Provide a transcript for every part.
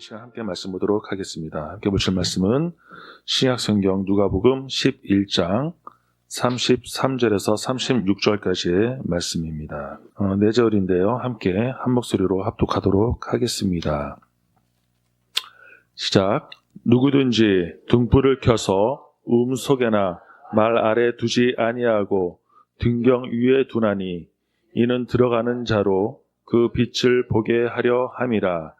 이 시간 함께 말씀 보도록 하겠습니다. 함께 보실 말씀은 신약성경 누가복음 11장 33절에서 36절까지의 말씀입니다. 어, 네 절인데요. 함께 한 목소리로 합독하도록 하겠습니다. 시작. 누구든지 등불을 켜서 음 속에나 말 아래 두지 아니하고 등경 위에 두나니 이는 들어가는 자로 그 빛을 보게 하려 함이라.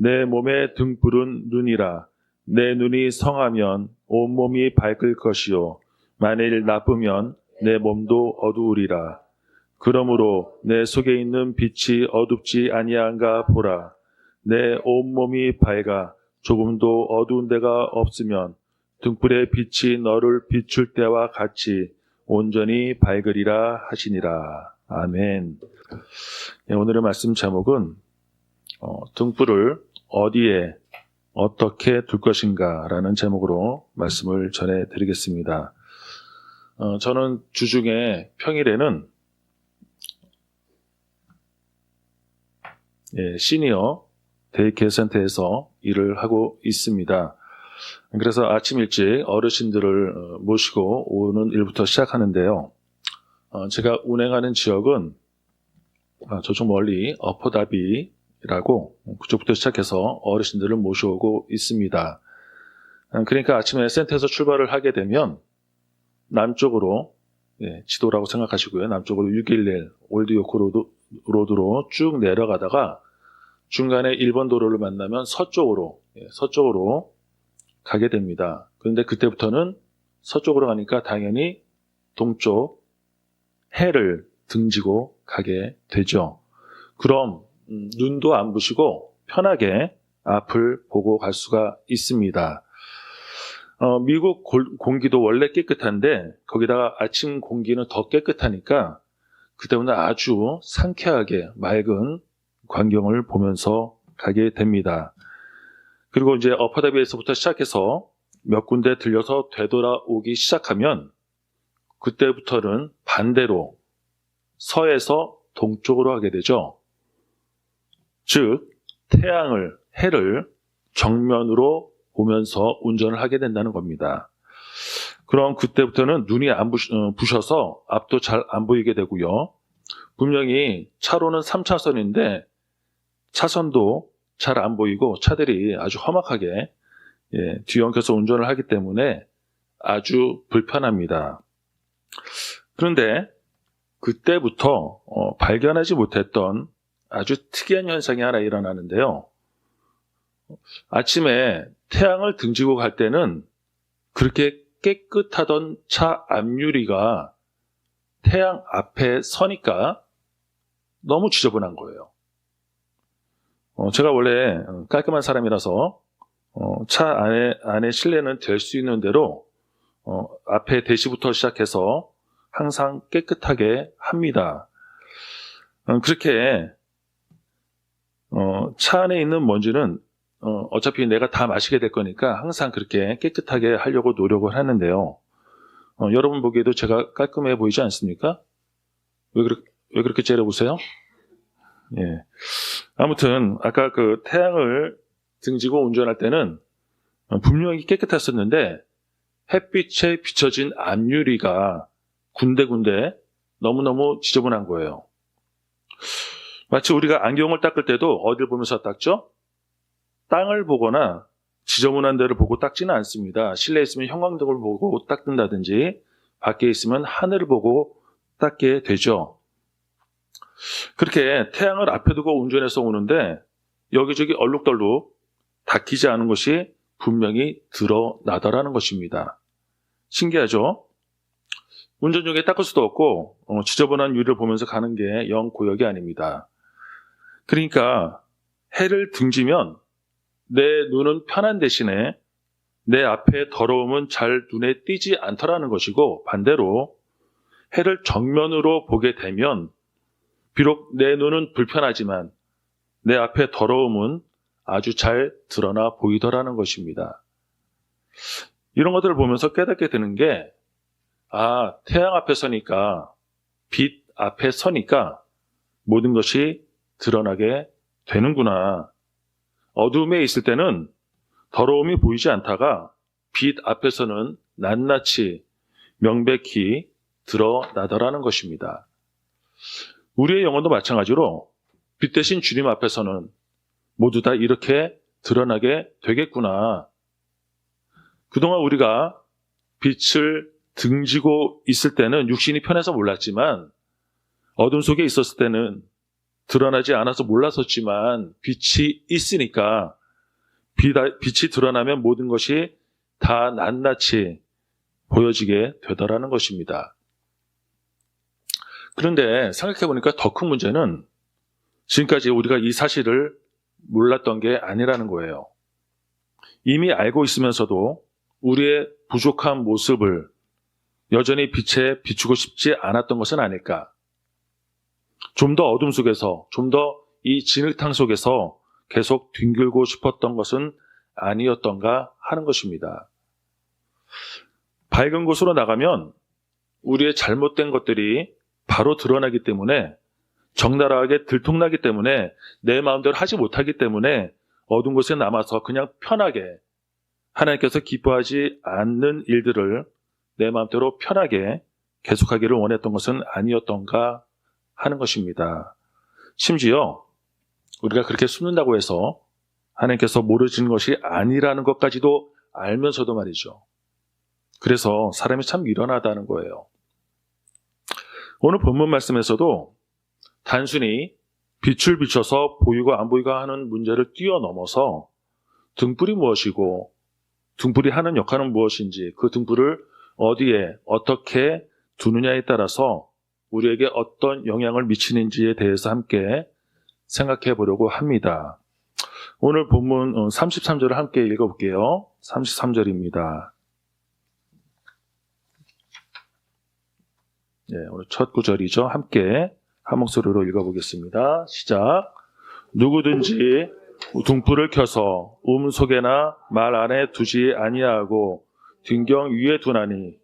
내 몸의 등불은 눈이라. 내 눈이 성하면 온 몸이 밝을 것이요. 만일 나쁘면 내 몸도 어두우리라. 그러므로 내 속에 있는 빛이 어둡지 아니한가 보라. 내 온 몸이 밝아 조금도 어두운 데가 없으면 등불의 빛이 너를 비출 때와 같이 온전히 밝으리라 하시니라. 아멘. 네, 오늘의 말씀 제목은 어, 등불을 어디에 어떻게 둘 것인가라는 제목으로 말씀을 전해드리겠습니다. 어, 저는 주중에 평일에는 예, 시니어 데이케어 센터에서 일을 하고 있습니다. 그래서 아침 일찍 어르신들을 어, 모시고 오는 일부터 시작하는데요. 어, 제가 운행하는 지역은 아, 저쪽 멀리 어퍼다비 라고 그쪽부터 시작해서 어르신들을 모셔오고 있습니다. 아, 그러니까 아침에 센터에서 출발을 하게 되면 남쪽으로 예, 지도라고 생각하시고요. 남쪽으로 611 올드 요크 로드, 로드 로 쭉 내려가다가 중간에 1번 도로를 만나면 서쪽으로 예, 서쪽으로 가게 됩니다. 그런데 그때부터는 서쪽으로 가니까 당연히 동쪽 해를 등지고 가게 되죠. 그럼 음, 눈도 안 부시고 편하게 앞을 보고 갈 수가 있습니다. 어, 미국 골- 공기도 원래 깨끗한데 거기다가 아침 공기는 더 깨끗하니까 그 때문에 아주 상쾌하게 맑은 광경을 보면서 가게 됩니다. 그리고 이제 어퍼다비에서부터 시작해서 몇 군데 들려서 되돌아오기 시작하면 그때부터는 반대로 서에서 동쪽으로 하게 되죠. 즉, 태양을, 해를 정면으로 보면서 운전을 하게 된다는 겁니다. 그럼 그때부터는 눈이 안 부시, 어, 부셔 서 앞도 잘 안 보이게 되고요. 분명히 차로는 3차선인데 차선도 잘 안 보이고 차들이 아주 험악하게 예, 뒤엉켜서 운전을 하기 때문에 아주 불편합니다. 그런데 그때부터 어, 발견하지 못했던 아주 특이한 현상이 하나 일어나는데요. 아침에 태양을 등지고 갈 때는 그렇게 깨끗하던 차 앞유리가 태양 앞에 서니까 너무 지저분한 거예요. 어, 제가 원래 깔끔한 사람이라서 어, 차 안에, 안에 실내는 될 수 있는 대로 어, 앞에 대시부터 시작해서 항상 깨끗하게 합니다. 어, 그렇게 어, 차 안에 있는 먼지는 어, 차피 내가 다 마시게 될 거니까 항상 그렇게 깨끗하게 하려고 노력을 하는데요. 어, 여러분 보기에도 제가 깔끔해 보이지 않습니까? 왜, 그렇, 왜 그렇게 째려보세요? 예. 아무튼 아까 그 태양을 등지고 운전할 때는 어, 분명히 깨끗했었는데 햇빛에 비춰진 앞유리가 군데군데 너무너무 지저분한 거예요. 마치 우리가 안경을 닦을 때도 어딜 보면서 닦죠? 땅을 보거나 지저분한 데를 보고 닦지는 않습니다. 실내에 있으면 형광등을 보고 닦는다든지 밖에 있으면 하늘을 보고 닦게 되죠. 그렇게 태양을 앞에 두고 운전해서 오는데 여기저기 얼룩덜룩 닦이지 않은 것이 분명히 드러나더라는 것입니다. 신기하죠? 운전 중에 닦을 수도 없고 어, 지저분한 유리를 보면서 가는 게 영 고역이 아닙니다. 그러니까 해를 등지면 내 눈은 편한 대신에 내 앞에 더러움은 잘 눈에 띄지 않더라는 것이고 반대로 해를 정면으로 보게 되면 비록 내 눈은 불편하지만 내 앞에 더러움은 아주 잘 드러나 보이더라는 것입니다. 이런 것들을 보면서 깨닫게 되는 게, 아, 태양 앞에 서니까, 빛 앞에 서니까 모든 것이 드러나게 되는구나. 어둠에 있을 때는 더러움이 보이지 않다가 빛 앞에서는 낱낱이 명백히 드러나더라는 것입니다. 우리의 영혼도 마찬가지로 빛 대신 주님 앞에서는 모두 다 이렇게 드러나게 되겠구나. 그동안 우리가 빛을 등지고 있을 때는 육신이 편해서 몰랐지만 어둠 속에 있었을 때는 드러나지 않아서 몰랐었지만 빛이 있으니까 빛, 빛이 드러나면 모든 것이 다 낱낱이 보여지게 되더라는 것입니다. 그런데 생각해 보니까 더 큰 문제는 지금까지 우리가 이 사실을 몰랐던 게 아니라는 거예요. 이미 알고 있으면서도 우리의 부족한 모습을 여전히 빛에 비추고 싶지 않았던 것은 아닐까. 좀 더 어둠 속에서, 좀 더 이 진흙탕 속에서 계속 뒹굴고 싶었던 것은 아니었던가 하는 것입니다. 밝은 곳으로 나가면 우리의 잘못된 것들이 바로 드러나기 때문에 적나라하게 들통나기 때문에 내 마음대로 하지 못하기 때문에 어두운 곳에 남아서 그냥 편하게 하나님께서 기뻐하지 않는 일들을 내 마음대로 편하게 계속하기를 원했던 것은 아니었던가 하는 것입니다. 심지어 우리가 그렇게 숨는다고 해서 하나님께서 모르시는 것이 아니라는 것까지도 알면서도 말이죠. 그래서 사람이 참 미련하다는 거예요. 오늘 본문 말씀에서도 단순히 빛을 비춰서 보이고 안 보이고 하는 문제를 뛰어넘어서 등불이 무엇이고 등불이 하는 역할은 무엇인지 그 등불을 어디에 어떻게 두느냐에 따라서 우리에게 어떤 영향을 미치는지에 대해서 함께 생각해 보려고 합니다. 오늘 본문 33절을 함께 읽어볼게요. 33절입니다. 네, 오늘 첫 구절이죠. 함께 한 목소리로 읽어보겠습니다. 시작. 누구든지 등불을 켜서 음 속에나 말 안에 두지 아니하고 등경 위에 두나니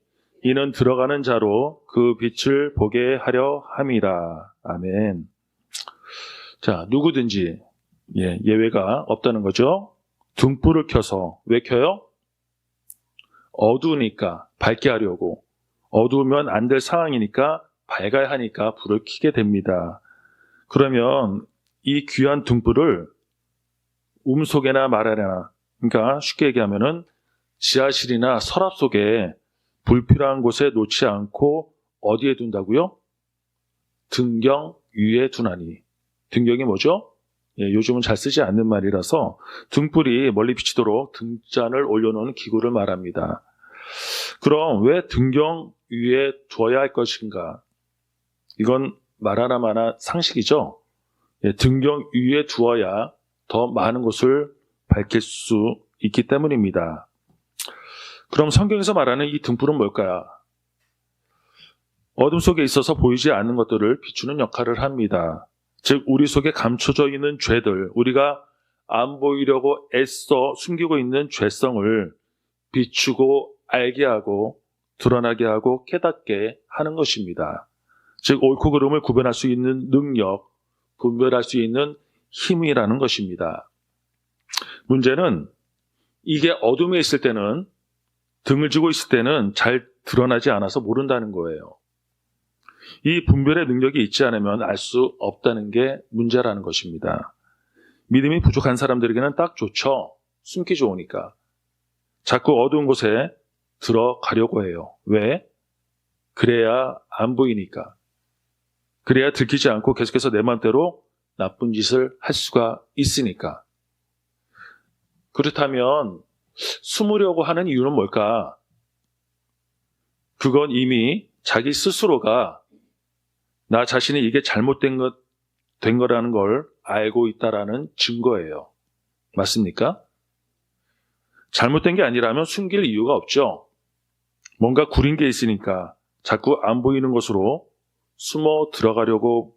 이는 들어가는 자로 그 빛을 보게 하려 함이라. 아멘. 자, 누구든지 예, 예외가 없다는 거죠. 등불을 켜서 왜 켜요? 어두우니까 밝게 하려고 어두우면 안 될 상황이니까 밝아야 하니까 불을 켜게 됩니다. 그러면 이 귀한 등불을 음속에나 말하나 그러니까 쉽게 얘기하면은 지하실이나 서랍 속에 불필요한 곳에 놓지 않고 어디에 둔다고요? 등경 위에 두나니. 등경이 뭐죠? 예, 요즘은 잘 쓰지 않는 말이라서 등불이 멀리 비치도록 등잔을 올려놓은 기구를 말합니다. 그럼 왜 등경 위에 두어야 할 것인가? 이건 말 하나마나 상식이죠. 예, 등경 위에 두어야 더 많은 곳을 밝힐 수 있기 때문입니다. 그럼 성경에서 말하는 이 등불은 뭘까요? 어둠 속에 있어서 보이지 않는 것들을 비추는 역할을 합니다. 즉, 우리 속에 감춰져 있는 죄들, 우리가 안 보이려고 애써 숨기고 있는 죄성을 비추고 알게 하고 드러나게 하고 깨닫게 하는 것입니다. 즉, 옳고 그름을 구별할 수 있는 능력, 분별할 수 있는 힘이라는 것입니다. 문제는 이게 어둠에 있을 때는 등을 쥐고 있을 때는 잘 드러나지 않아서 모른다는 거예요. 이 분별의 능력이 있지 않으면 알 수 없다는 게 문제라는 것입니다. 믿음이 부족한 사람들에게는 딱 좋죠. 숨기 좋으니까. 자꾸 어두운 곳에 들어가려고 해요. 왜? 그래야 안 보이니까. 그래야 들키지 않고 계속해서 내 맘대로 나쁜 짓을 할 수가 있으니까. 그렇다면 숨으려고 하는 이유는 뭘까? 그건 이미 자기 스스로가 나 자신이 이게 잘못된 것, 된 거라는 걸 알고 있다라는 증거예요. 맞습니까? 잘못된 게 아니라면 숨길 이유가 없죠. 뭔가 구린 게 있으니까 자꾸 안 보이는 곳으로 숨어 들어가려고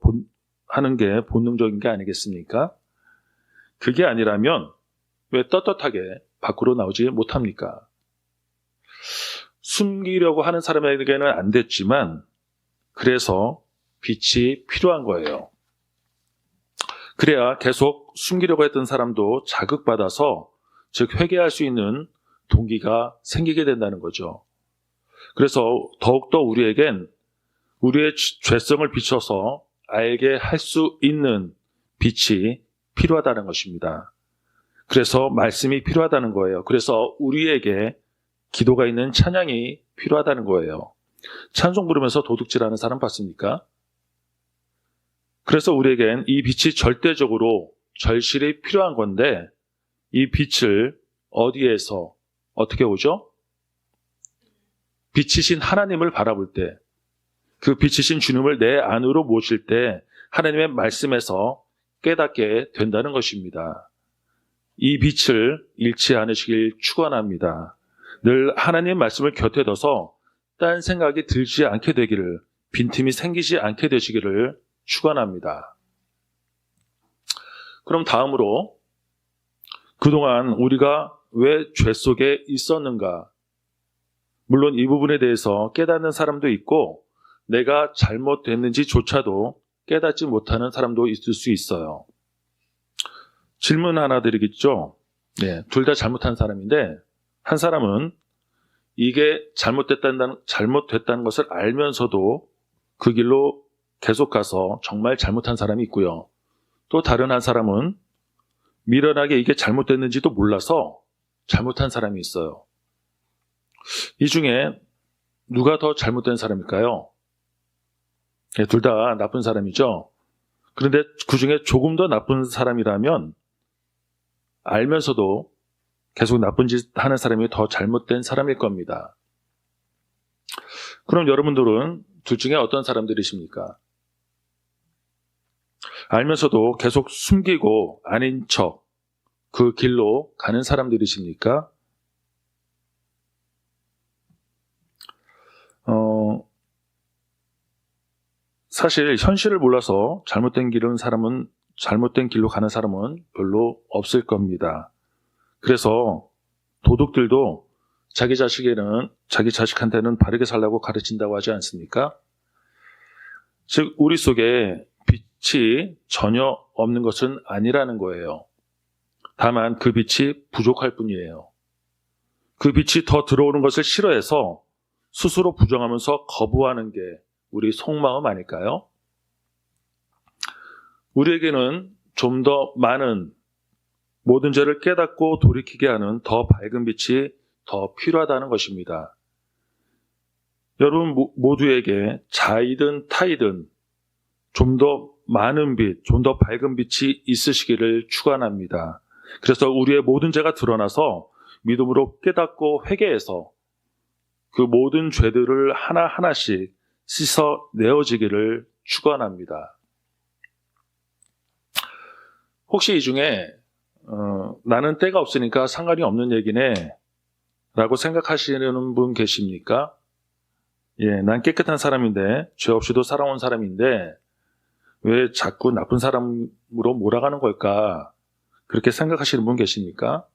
하는 게 본능적인 게 아니겠습니까? 그게 아니라면 왜 떳떳하게 밖으로 나오지 못합니까? 숨기려고 하는 사람에게는 안 됐지만 그래서 빛이 필요한 거예요. 그래야 계속 숨기려고 했던 사람도 자극받아서 즉 회개할 수 있는 동기가 생기게 된다는 거죠. 그래서 더욱더 우리에겐 우리의 죄성을 비춰서 알게 할 수 있는 빛이 필요하다는 것입니다. 그래서 말씀이 필요하다는 거예요. 그래서 우리에게 기도가 있는 찬양이 필요하다는 거예요. 찬송 부르면서 도둑질하는 사람 봤습니까? 그래서 우리에겐 이 빛이 절대적으로 절실히 필요한 건데 이 빛을 어디에서 어떻게 오죠? 빛이신 하나님을 바라볼 때, 그 빛이신 주님을 내 안으로 모실 때 하나님의 말씀에서 깨닫게 된다는 것입니다. 이 빛을 잃지 않으시길 축원합니다. 늘 하나님 말씀을 곁에 둬서 딴 생각이 들지 않게 되기를 빈틈이 생기지 않게 되시기를 축원합니다. 그럼 다음으로 그동안 우리가 왜 죄 속에 있었는가? 물론 이 부분에 대해서 깨닫는 사람도 있고 내가 잘못됐는지조차도 깨닫지 못하는 사람도 있을 수 있어요. 질문 하나 드리겠죠? 네, 둘 다 잘못한 사람인데 한 사람은 이게 잘못됐다는 잘못됐다는 것을 알면서도 그 길로 계속 가서 정말 잘못한 사람이 있고요. 또 다른 한 사람은 미련하게 이게 잘못됐는지도 몰라서 잘못한 사람이 있어요. 이 중에 누가 더 잘못된 사람일까요? 네, 둘 다 나쁜 사람이죠. 그런데 그 중에 조금 더 나쁜 사람이라면 알면서도 계속 나쁜 짓 하는 사람이 더 잘못된 사람일 겁니다. 그럼 여러분들은 둘 중에 어떤 사람들이십니까? 알면서도 계속 숨기고 아닌 척 그 길로 가는 사람들이십니까? 어, 사실 현실을 몰라서 잘못된 길은 사람은 잘못된 길로 가는 사람은 별로 없을 겁니다. 그래서 도둑들도 자기 자식에는 자기 자식한테는 바르게 살라고 가르친다고 하지 않습니까? 즉 우리 속에 빛이 전혀 없는 것은 아니라는 거예요. 다만 그 빛이 부족할 뿐이에요. 그 빛이 더 들어오는 것을 싫어해서 스스로 부정하면서 거부하는 게 우리 속마음 아닐까요? 우리에게는 좀 더 많은 모든 죄를 깨닫고 돌이키게 하는 더 밝은 빛이 더 필요하다는 것입니다. 여러분 모두에게 자이든 타이든 좀 더 많은 빛, 좀 더 밝은 빛이 있으시기를 축원합니다. 그래서 우리의 모든 죄가 드러나서 믿음으로 깨닫고 회개해서 그 모든 죄들을 하나하나씩 씻어 내어지기를 축원합니다. 혹시 이 중에 어, 나는 때가 없으니까 상관이 없는 얘기네 라고 생각하시는 분 계십니까? 예, 난 깨끗한 사람인데 죄 없이도 살아온 사람인데 왜 자꾸 나쁜 사람으로 몰아가는 걸까? 그렇게 생각하시는 분 계십니까?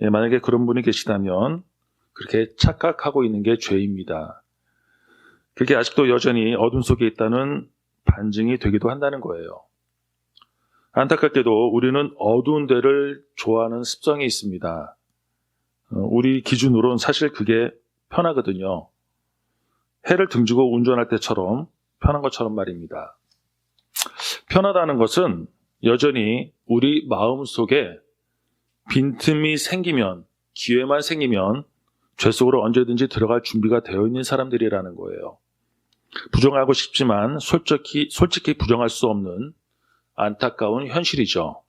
예, 만약에 그런 분이 계시다면 그렇게 착각하고 있는 게 죄입니다. 그게 아직도 여전히 어둠 속에 있다는 반증이 되기도 한다는 거예요. 안타깝게도 우리는 어두운 데를 좋아하는 습성이 있습니다. 어, 우리 기준으로는 사실 그게 편하거든요. 해를 등지고 운전할 때처럼 편한 것처럼 말입니다. 편하다는 것은 여전히 우리 마음 속에 빈틈이 생기면, 기회만 생기면 죄 속으로 언제든지 들어갈 준비가 되어 있는 사람들이라는 거예요. 부정하고 싶지만 솔직히, 솔직히 부정할 수 없는 안타까운 현실이죠.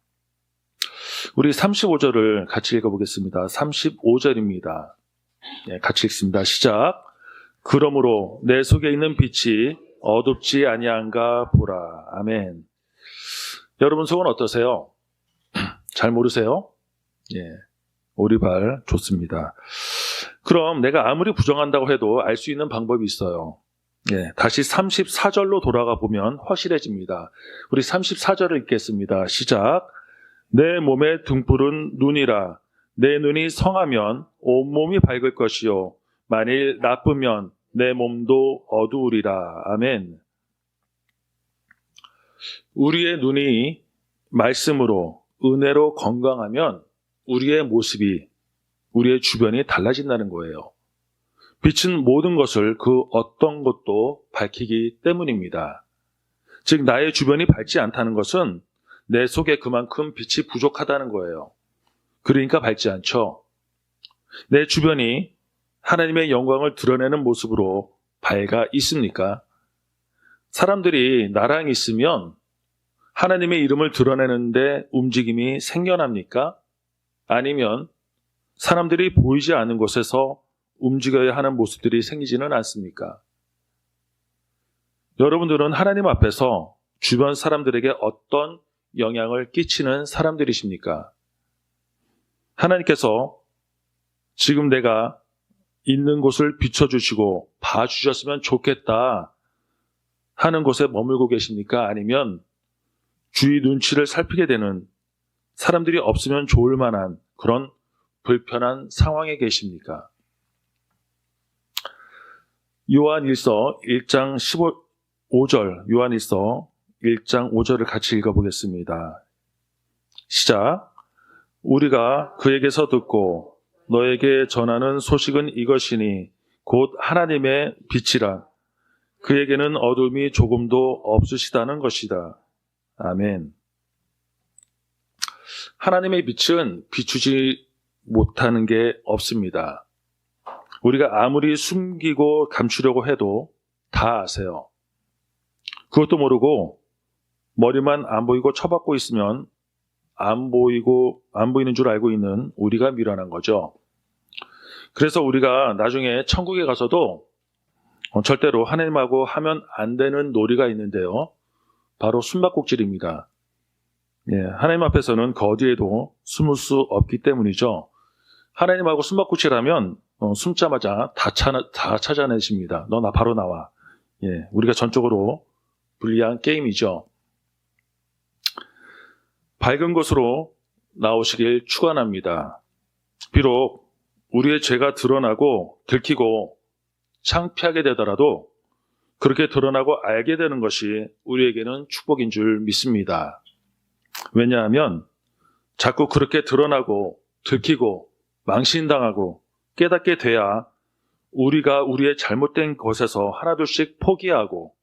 우리 35절을 같이 읽어보겠습니다. 35절입니다. 네, 같이 읽습니다. 시작. 그러므로 내 속에 있는 빛이 어둡지 아니한가 보라. 아멘. 여러분 속은 어떠세요? 잘 모르세요? 예. 오리발 좋습니다. 그럼 내가 아무리 부정한다고 해도 알 수 있는 방법이 있어요. 예, 다시 34절로 돌아가 보면 확실해집니다. 우리 34절을 읽겠습니다. 시작. 내 몸의 등불은 눈이라. 내 눈이 성하면 온몸이 밝을 것이요. 만일 나쁘면 내 몸도 어두우리라. 아멘. 우리의 눈이 말씀으로 은혜로 건강하면 우리의 모습이 우리의 주변이 달라진다는 거예요. 빛은 모든 것을 그 어떤 것도 밝히기 때문입니다. 즉 나의 주변이 밝지 않다는 것은 내 속에 그만큼 빛이 부족하다는 거예요. 그러니까 밝지 않죠. 내 주변이 하나님의 영광을 드러내는 모습으로 밝아 있습니까? 사람들이 나랑 있으면 하나님의 이름을 드러내는데 움직임이 생겨납니까? 아니면 사람들이 보이지 않는 곳에서 움직여야 하는 모습들이 생기지는 않습니까? 여러분들은 하나님 앞에서 주변 사람들에게 어떤 영향을 끼치는 사람들이십니까? 하나님께서 지금 내가 있는 곳을 비춰주시고 봐주셨으면 좋겠다 하는 곳에 머물고 계십니까? 아니면 주위 눈치를 살피게 되는 사람들이 없으면 좋을 만한 그런 불편한 상황에 계십니까? 요한 1서 1장 15절, 요한 1서 1장 5절을 같이 읽어보겠습니다. 시작. 우리가 그에게서 듣고 너에게 전하는 소식은 이것이니 곧 하나님의 빛이라. 그에게는 어둠이 조금도 없으시다는 것이다. 아멘. 하나님의 빛은 비추지 못하는 게 없습니다. 우리가 아무리 숨기고 감추려고 해도 다 아세요. 그것도 모르고 머리만 안 보이고 쳐박고 있으면 안 보이고 안 보이는 줄 알고 있는 우리가 미련한 거죠. 그래서 우리가 나중에 천국에 가서도 어, 절대로 하나님하고 하면 안 되는 놀이가 있는데요. 바로 숨바꼭질입니다. 예, 하나님 앞에서는 그 어디에도 숨을 수 없기 때문이죠. 하나님하고 숨바꼭질하면 어, 숨자마자 다, 차, 다 찾아내십니다. 너 나 바로 나와. 예, 우리가 전적으로 불리한 게임이죠. 밝은 곳으로 나오시길 축원합니다. 비록 우리의 죄가 드러나고 들키고 창피하게 되더라도 그렇게 드러나고 알게 되는 것이 우리에게는 축복인 줄 믿습니다. 왜냐하면 자꾸 그렇게 드러나고 들키고 망신당하고 깨닫게 돼야 우리가 우리의 잘못된 것에서 하나둘씩 포기하고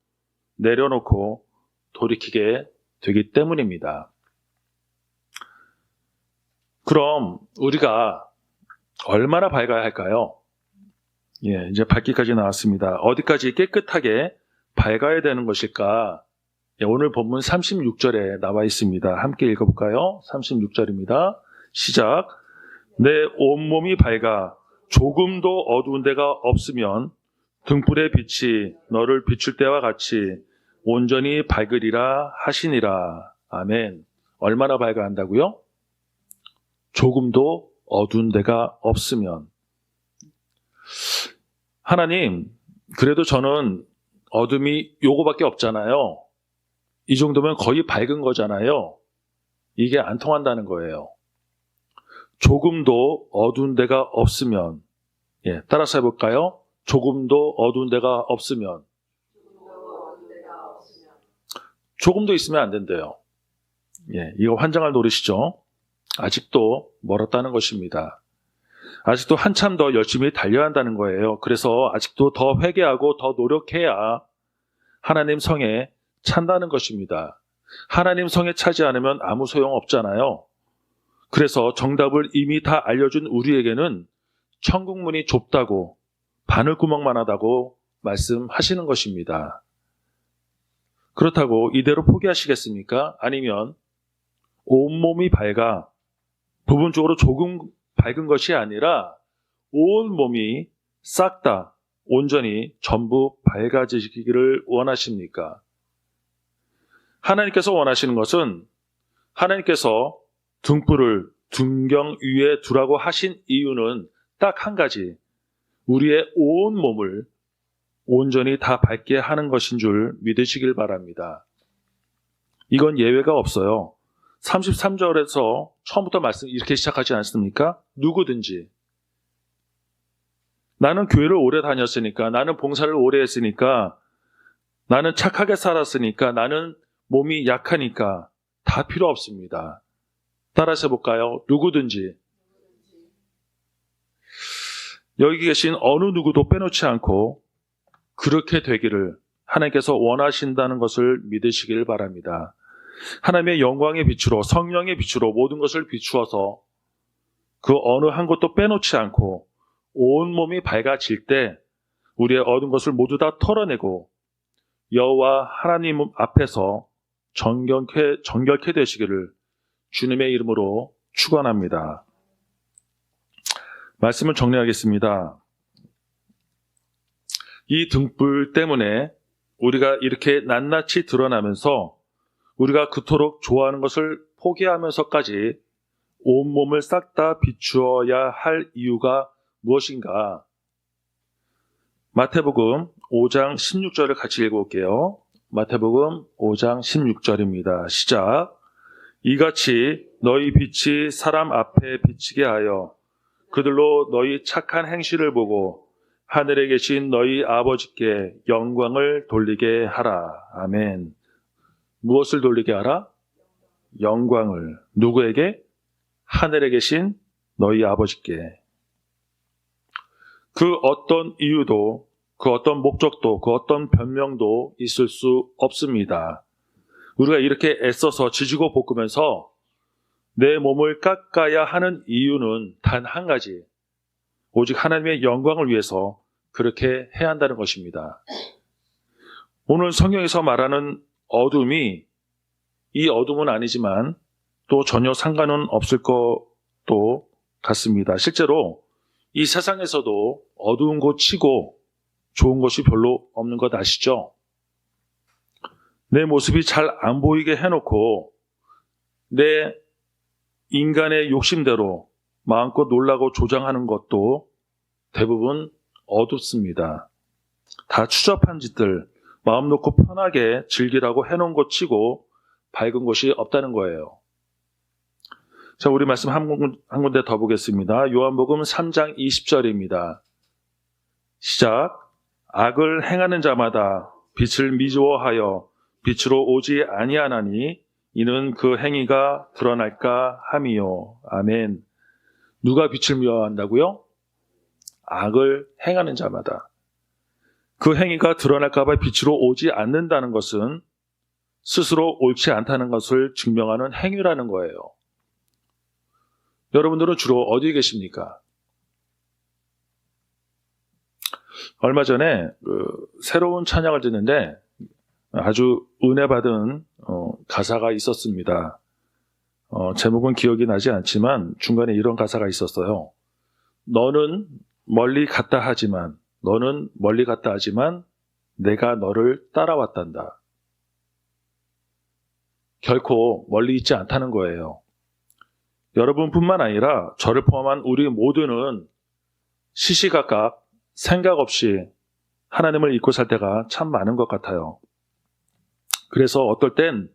내려놓고 돌이키게 되기 때문입니다. 그럼 우리가 얼마나 밝아야 할까요? 예, 이제 밝기까지 나왔습니다. 어디까지 깨끗하게 밝아야 되는 것일까? 예, 오늘 본문 36절에 나와 있습니다. 함께 읽어볼까요? 36절입니다. 시작. 내 온몸이 밝아 조금도 어두운 데가 없으면 등불의 빛이 너를 비출 때와 같이 온전히 밝으리라 하시니라. 아멘. 얼마나 밝아 한다고요? 조금도 어두운 데가 없으면. 하나님, 그래도 저는 어둠이 요거밖에 없잖아요. 이 정도면 거의 밝은 거잖아요. 이게 안 통한다는 거예요. 조금도 어두운 데가 없으면, 예, 따라서 해볼까요? 조금도 어두운 데가 없으면, 조금도 있으면 안 된대요. 예, 이거 환장할 노릇이죠. 아직도 멀었다는 것입니다. 아직도 한참 더 열심히 달려야 한다는 거예요. 그래서 아직도 더 회개하고 더 노력해야 하나님 성에 찬다는 것입니다. 하나님 성에 차지 않으면 아무 소용 없잖아요. 그래서 정답을 이미 다 알려준 우리에게는 천국문이 좁다고 바늘구멍만 하다고 말씀하시는 것입니다. 그렇다고 이대로 포기하시겠습니까? 아니면 온몸이 밝아 부분적으로 조금 밝은 것이 아니라 온 몸이 싹 다 온전히 전부 밝아지기를 원하십니까? 하나님께서 원하시는 것은 하나님께서 등불을 등경 위에 두라고 하신 이유는 딱 한 가지. 우리의 온 몸을 온전히 다 밝게 하는 것인 줄 믿으시길 바랍니다. 이건 예외가 없어요. 33절에서 처음부터 말씀 이렇게 시작하지 않습니까? 누구든지. 나는 교회를 오래 다녔으니까, 나는 봉사를 오래 했으니까, 나는 착하게 살았으니까, 나는 몸이 약하니까 다 필요 없습니다. 따라서 해볼까요? 누구든지 여기 계신 어느 누구도 빼놓지 않고 그렇게 되기를 하나님께서 원하신다는 것을 믿으시길 바랍니다. 하나님의 영광의 빛으로 성령의 빛으로 모든 것을 비추어서 그 어느 한 것도 빼놓지 않고 온 몸이 밝아질 때 우리의 얻은 것을 모두 다 털어내고 여호와 하나님 앞에서 정결케, 정결케 되시기를 주님의 이름으로 축원합니다. 말씀을 정리하겠습니다. 이 등불 때문에 우리가 이렇게 낱낱이 드러나면서 우리가 그토록 좋아하는 것을 포기하면서까지 온몸을 싹 다 비추어야 할 이유가 무엇인가? 마태복음 5장 16절을 같이 읽어볼게요. 마태복음 5장 16절입니다. 시작. 이같이 너희 빛이 사람 앞에 비치게 하여 그들로 너희 착한 행실을 보고 하늘에 계신 너희 아버지께 영광을 돌리게 하라. 아멘. 무엇을 돌리게 하라? 영광을. 누구에게? 하늘에 계신 너희 아버지께. 그 어떤 이유도, 그 어떤 목적도, 그 어떤 변명도 있을 수 없습니다. 우리가 이렇게 애써서 지지고 볶으면서 내 몸을 깎아야 하는 이유는 단 한 가지. 오직 하나님의 영광을 위해서 그렇게 해야 한다는 것입니다. 오늘 성경에서 말하는 어둠이 이 어둠은 아니지만 또 전혀 상관은 없을 것도 같습니다. 실제로 이 세상에서도 어두운 곳 치고 좋은 것이 별로 없는 것 아시죠? 내 모습이 잘 안 보이게 해놓고 내 인간의 욕심대로 마음껏 놀라고 조장하는 것도 대부분 어둡습니다. 다 추잡한 짓들, 마음 놓고 편하게 즐기라고 해놓은 것 치고 밝은 곳이 없다는 거예요. 자, 우리 말씀 한 군데 더 보겠습니다. 요한복음 3장 20절입니다. 시작. 악을 행하는 자마다 빛을 미워하여 빛으로 오지 아니하나니 이는 그 행위가 드러날까 함이요. 아멘. 누가 빛을 미워한다고요? 악을 행하는 자마다. 그 행위가 드러날까봐 빛으로 오지 않는다는 것은 스스로 옳지 않다는 것을 증명하는 행위라는 거예요. 여러분들은 주로 어디에 계십니까? 얼마 전에 그 새로운 찬양을 듣는데 아주 은혜 받은 어, 가사가 있었습니다. 어, 제목은 기억이 나지 않지만 중간에 이런 가사가 있었어요. 너는 멀리 갔다 하지만 너는 멀리 갔다 하지만 내가 너를 따라왔단다. 결코 멀리 있지 않다는 거예요. 여러분뿐만 아니라 저를 포함한 우리 모두는 시시각각 생각 없이 하나님을 잊고 살 때가 참 많은 것 같아요. 그래서 어떨 땐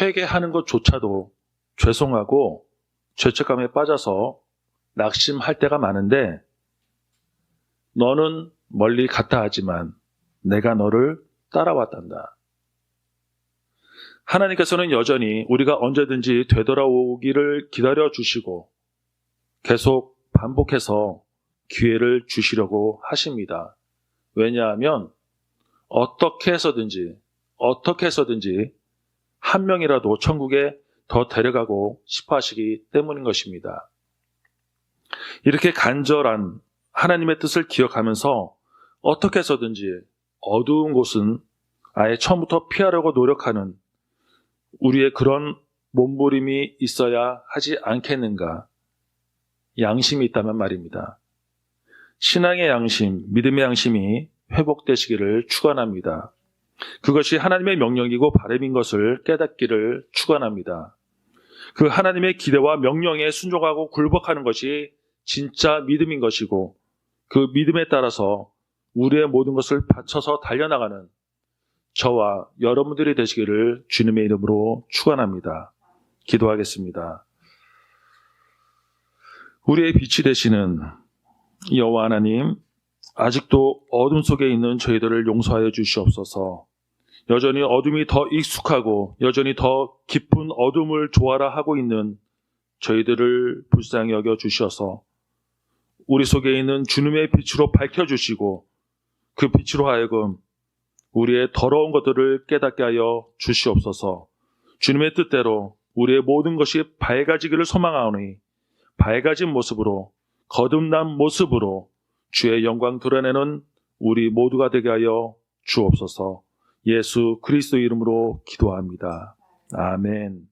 회개하는 것조차도 죄송하고 죄책감에 빠져서 낙심할 때가 많은데 너는 멀리 갔다 하지만 내가 너를 따라왔단다. 하나님께서는 여전히 우리가 언제든지 되돌아오기를 기다려 주시고 계속 반복해서 기회를 주시려고 하십니다. 왜냐하면 어떻게 해서든지 어떻게 해서든지 한 명이라도 천국에 더 데려가고 싶어 하시기 때문인 것입니다. 이렇게 간절한 하나님의 뜻을 기억하면서 어떻게 해서든지 어두운 곳은 아예 처음부터 피하려고 노력하는 우리의 그런 몸부림이 있어야 하지 않겠는가? 양심이 있다면 말입니다. 신앙의 양심, 믿음의 양심이 회복되시기를 축원합니다. 그것이 하나님의 명령이고 바람인 것을 깨닫기를 축원합니다. 그 하나님의 기대와 명령에 순종하고 굴복하는 것이 진짜 믿음인 것이고 그 믿음에 따라서 우리의 모든 것을 바쳐서 달려나가는 저와 여러분들이 되시기를 주님의 이름으로 축원합니다. 기도하겠습니다. 우리의 빛이 되시는 여호와 하나님, 아직도 어둠 속에 있는 저희들을 용서하여 주시옵소서. 여전히 어둠이 더 익숙하고 여전히 더 깊은 어둠을 좋아라 하고 있는 저희들을 불쌍히 여겨 주셔서 우리 속에 있는 주님의 빛으로 밝혀 주시고 그 빛으로 하여금 우리의 더러운 것들을 깨닫게 하여 주시옵소서. 주님의 뜻대로 우리의 모든 것이 밝아지기를 소망하오니 밝아진 모습으로 거듭난 모습으로 주의 영광 드러내는 우리 모두가 되게 하여 주옵소서. 예수 그리스도 이름으로 기도합니다. 아멘.